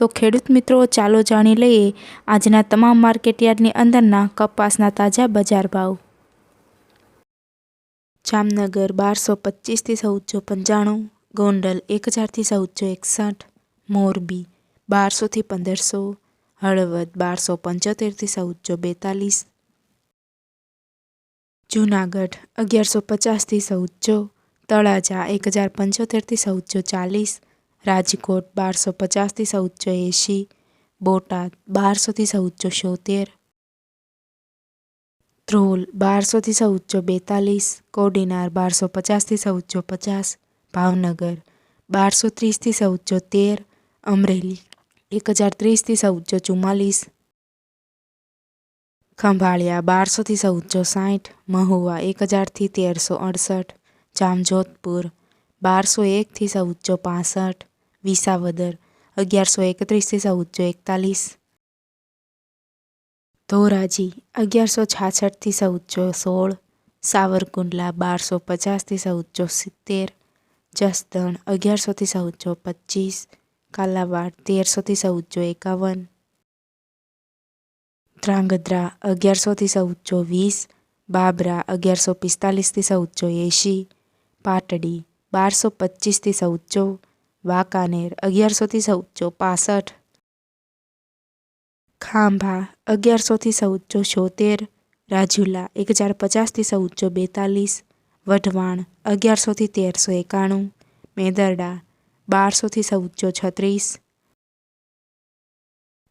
તો ખેડૂત મિત્રો, ચાલો જાણી લઈએ આજના તમામ માર્કેટયાર્ડની અંદરના કપાસના તાજા બજાર ભાવ. જામનગર બારસો પચીસથી ચૌદસો પંચાણું, ગોંડલ એક હજારથી ચૌદસો એકસઠ, મોરબી બારસોથી પંદરસો, હળવદ બારસો પંચોતેરથી ચૌદસો બેતાલીસ, જૂનાગઢ અગિયારસો પચાસથી ચૌદસો, તળાજા એક હજાર પંચોતેરથી ચૌદસો ચાલીસ રાજકોટ બારસો પચાસથી ચૌદસો એંશી, બોટાદ બારસોથી ચૌદસો છોતેર, ધ્રોલ બારસોથી ચૌદસો બેતાલીસ, કોડીનાર બારસો પચાસથી ચૌદસો પચાસ, ભાવનગર બારસો ત્રીસથી ચૌદસો તેર, અમરેલી એક હજાર ત્રીસથી ચૌદસો ચુમ્માલીસ, ખંભાળિયા બારસોથી ચૌદસો સાઠ, મહુવા એક હજારથી તેરસો અડસઠ, જામજોધપુર બારસો એકથી ચૌદસો પાસઠ વિસાવદર અગિયારસો એકત્રીસથી ચૌદસો એકતાલીસ ધોરાજી અગિયારસો છાછઠથી ચૌદસો સોળ સાવરકુંડલા બારસો પચાસથી ચૌદસો સિત્તેર જસદણ અગિયારસોથી ચૌદસો પચીસ કાલાવાડ તેરસોથી ચૌદસો એકાવન ધ્રાંગધ્રા અગિયારસોથી ચૌદસો વીસ બાબરા અગિયારસો પિસ્તાલીસથી ચૌદસો એંશી પાટડી બારસો પચીસથી ચૌદસો વાંકાનેર અગિયારસોથી ચૌદસો પાસઠ. ખાંભા અગિયારસોથી ચૌદસો છોતેર. રાજુલા એક હજાર પચાસથી ચૌદસો બેતાલીસ. વઢવાણ અગિયારસોથી તેરસો એકાણું. મેદરડા બારસોથી ચૌદસો છત્રીસ.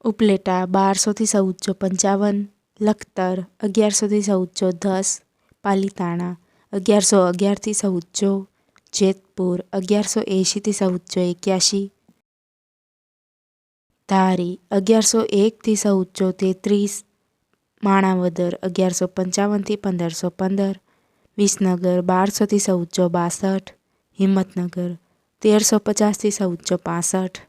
ઉપલેટા બારસોથી ચૌદસો પંચાવન. લખતર અગિયારસોથી ચૌદસો દસ. પાલીતાણા, અગિયારસો અગિયારથી ચૌદસો જેતપુર, અગિયારસો એંશીથી ચૌદસો એક્યાસી ધારી, અગિયારસો એકથી ચૌદસો તેત્રીસ. માણાવદર, અગિયારસો પંચાવનથી પંદરસો પંદર. વિસનગર બારસોથી ચૌદસો બાસઠ. હિંમતનગર, તેરસો પચાસથી ચૌદસો પાસઠ.